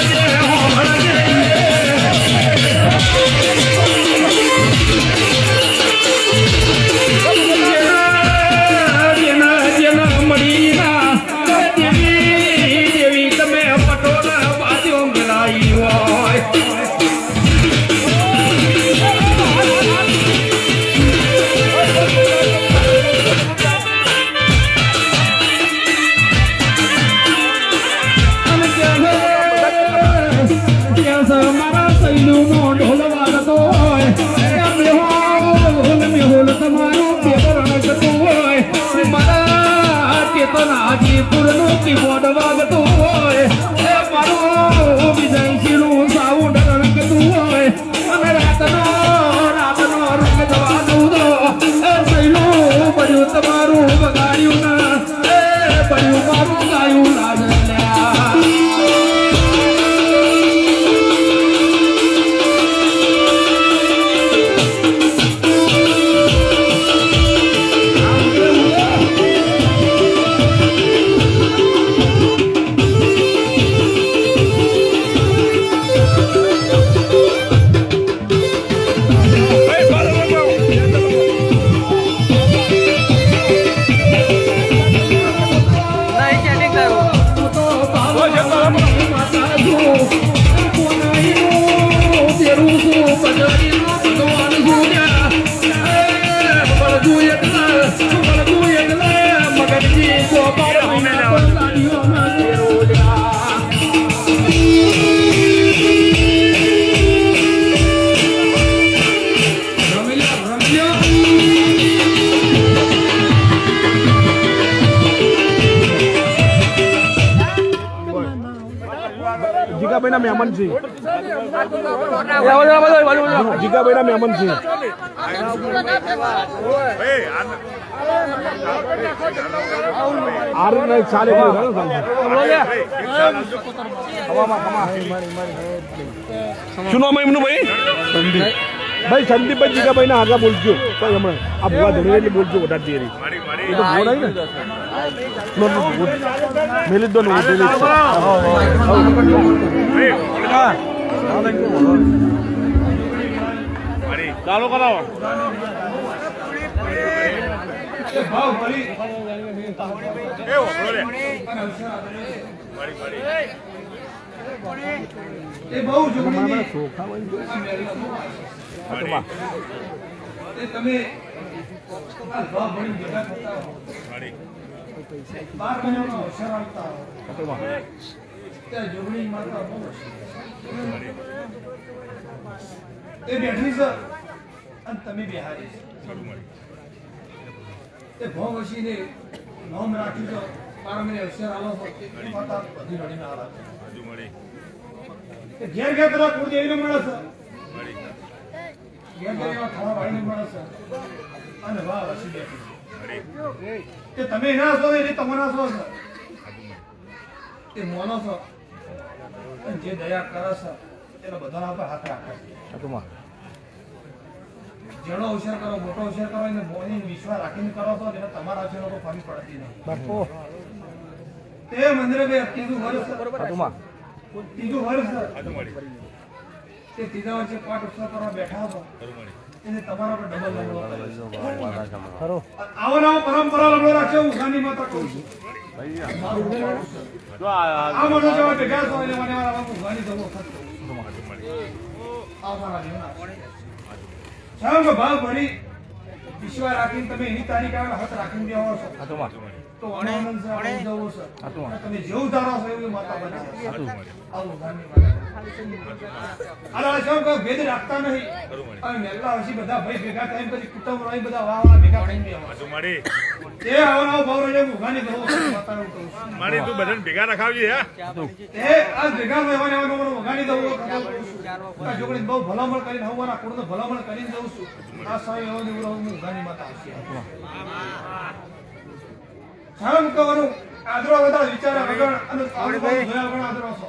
જેના મારા ચેતન હાજીપુરનું કીબોર્ડ વાગતું હોય. એ મારું વિજયસિંહનું જીગાભાઈ ના મહેમાન છે જીગાભાઈ ના મહેમાન છે આર ચાલે શું નામ એમનું ભાઈ? સંદીપ. ભાઈ સંદીપભાઈ જીગાભાઈ ના આગળ બોલજો. હમણાં આ ભૂવા ધોની એટલે બોલજો વધારે દેરી. એ તો ભૂવો નહીં ને? નો, નો, મેલી દો ને છે. હા. એ બહુ જોગણી એ તમે બાર મહિનાનો અવસર આવતા ત્યાં જોગણી માતા બહુ એ બેઠી છે. અને તમે બિહારી તે ભાવ વસીને નોમ રાખ્યું છે. બાર મહિને અવસર આવો માતા રડીને આવે છે એ ઘેર ઘેર પેલા કુળદેવીનો મળે છે. ઘેર ઘેર એવા ખાવા વાળીને મળે છે. અને વાહ વસી બેઠી. તે તમે ના છો એ ના છો છે. તે મોનો છો. અને જે દયા કરે છે એના બધાના પર હાથ રાખે જેનો હોશિયાર કરો મોટો હોશિયાર કરો એને મોની વિશ્વાસ રાખીને કરો છો એને તમારા અવસર પર ફરી પડતી નહીં તે મંદિરે બે ત્રીજું વર્ષ ત્રીજું વર્ષ તે ત્રીજા વર્ષે પાંચ કરવા બેઠા છો એને તમારા પર ડબલ. આવો નવો પરંપરા રાખશે ઉઘાની માતા કહું છું. આ મને જેવા ભેગા છો એટલે મને મારા બાપુ જવો. ભાવ ભરી વિશ્વા રાખીને તમે એની તારીખ આવે હાથ રાખીને દેવા છો. તો તમે જેવું ધારો છો એવું માતા માતા. કહો, ભેદ રાખતા નહીં અને હસી બધા ભાઈ ભેગા થઈને પછી કુટુંબ રહી બધા વાહ વાહ ભેગા થઈને. તે આવો ભાવ રહીને હું ઉઘાની જવો છું, કહું છું. મારી તું બધાને ભેગા રખાવજે હે તે આ ભેગા રહેવાને આવવાનો મને દઉં એવું છું. બહુ ભલામણ કરીને હું મારા કુળને ભલામણ કરીને દઉં છું. આ સમય એવો હું ઉઘાની માતા આવશે. સામ કહેવાનું, આદરો બધા વિચારા વગર અને આવું બધું જોયા પણ આદરો છો.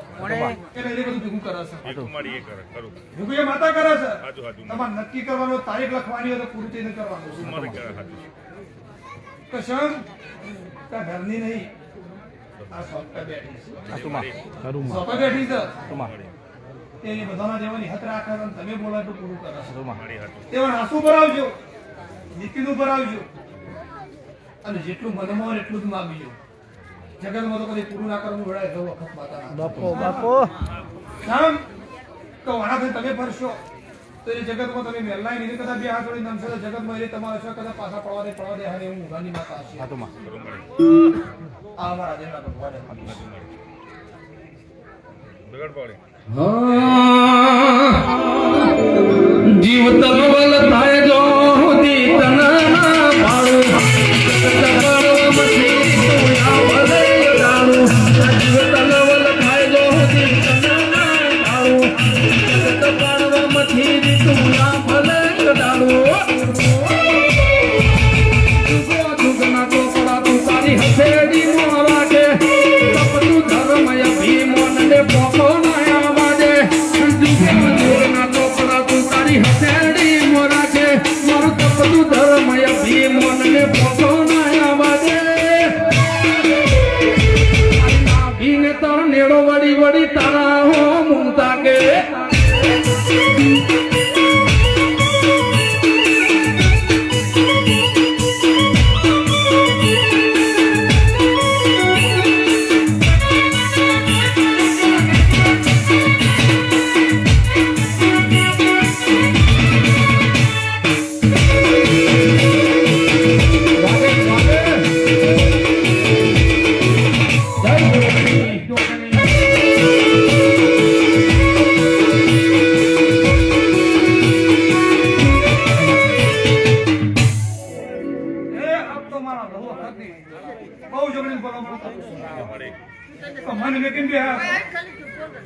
એટલે એ બધું ભેગું કરે છે. એ એ કરે ખરું. ભેગું એ માતા કરે છે. તમારે નક્કી કરવાનું તારીખ લખવાની હોય તો પૂરી થઈને કરવાનું. તું કરે હાચું. કસમ ઘરની નહીં. આ બેઠી બેઠી છે? એની બધાના જેવાની હત રાખે તમે બોલો એટલું પૂરું કરે તેવા આંસુ ભરાવજો. નીતિનું ભરાવજો. અને જેટલું મનમાં હોય એટલું જ માગજો જગતમાં તો કદી પૂરું ના કરવું વળાય તો વખત માતા બાપો બાપો. કામ તો આનાથી તમે ભરશો. તો એ જગતમાં તમે મેલનાય નહીં કદાચ બે હાથ જોડી નમશે તો જગતમાં એ તમારા છો કદાચ પાછા પડવા દે પડવા દે હારે હું ઉગાની માતા હશે મારી આ અમારા દેવના ભગવાન. બગડ પાડે જીવ તલવલ Tempo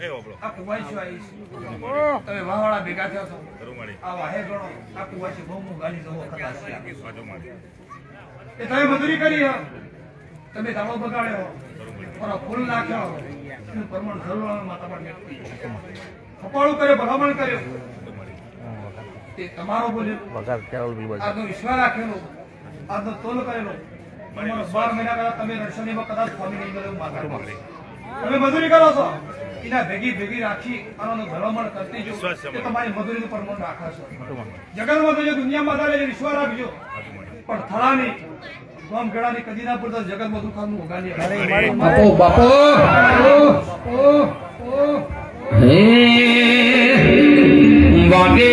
એ ઓબળો. આ કુવાઈશું આવીશ તમે વાવાળા ભેગા થયા છો? આ વાહે ગણો. આ કુવાઈશું બહુ હું ગાલી જવો ખતા છે બાજુ મારી એ તમે મજૂરી કરી તમે દાડો બગાડ્યો મારો ફૂલ નાખ્યો એનું પ્રમાણ કર્યો ભલામણ કર્યો તે તમારો બોલ્યો. વઘાર કેરોલ બી બાજુ આજનો વિશ્વાસ રાખેલો. આજનો તોલ કરેલો. તમારો બાર મહિના કદાચ તમે રણસણીમાં કદાચ ફોન નહીં માતા તમે મજૂરી કરો છો? એના ભેગી ભેગી રાખી આનો ભલામણ કરતી જો વિશ્વાસ તમારી મજૂરીનું પ્રમાણ રાખશો જગતમાં તો જે દુનિયામાં છે વિશ્વાસ રાખજો. પણ થળાની ગામ ગળાની કદી ના પડતા જગતમાં દુકાનનું ઉગાડી બાપો બાપો. હે વાગે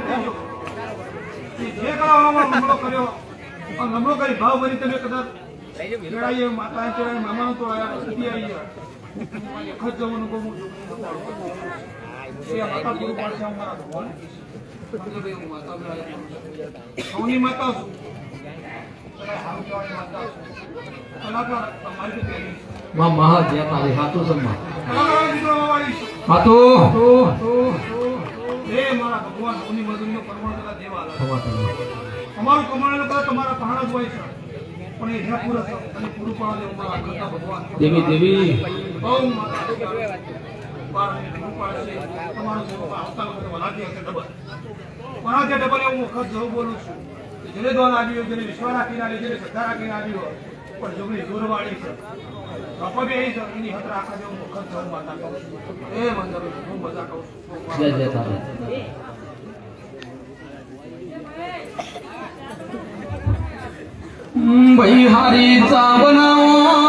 કહેજો. કે જે કરાવવામાં નમળો કર્યો આ નમળો કરી ભાવ ભરી તમે કદાચ મેળાઈએ માતા ચડાવી મામાનો તો સુધી આવી ગયા ખત જવાનું મોટું એ માતા પૂરું પાડશે હું માતા મેળાએ સૌની માતા છું માં મહા જે તારી હાથું સન્માન કલાકાર દીકરો વાળી છું હાથું. એ મારા ભગવાન ઓની મજૂરીનો પરમાણ દેવા આલે. કમાણેલું કદાચ તમારા પહાણ જ હોય છે. પણ એ જ્યાં પૂરું અને પૂરું પાડવા દેવું કરતા ભગવાન. દેવી તમારું આવતા વખતે હશે ડબલ. વલાથી ડબલ એવું વખત જવું બોલું છું. જેને હોય, જેને વિશ્વ રાખીને આવી જેને શ્રદ્ધા રાખીને આવ્યું હોય પણ જોગણી દૂરવાળી છે. બાપા એની હત રાખવા જેવું માતા કહું છું. એ મંદર હું બધા કહું છું. ભાઈ હારી ચા બનાવો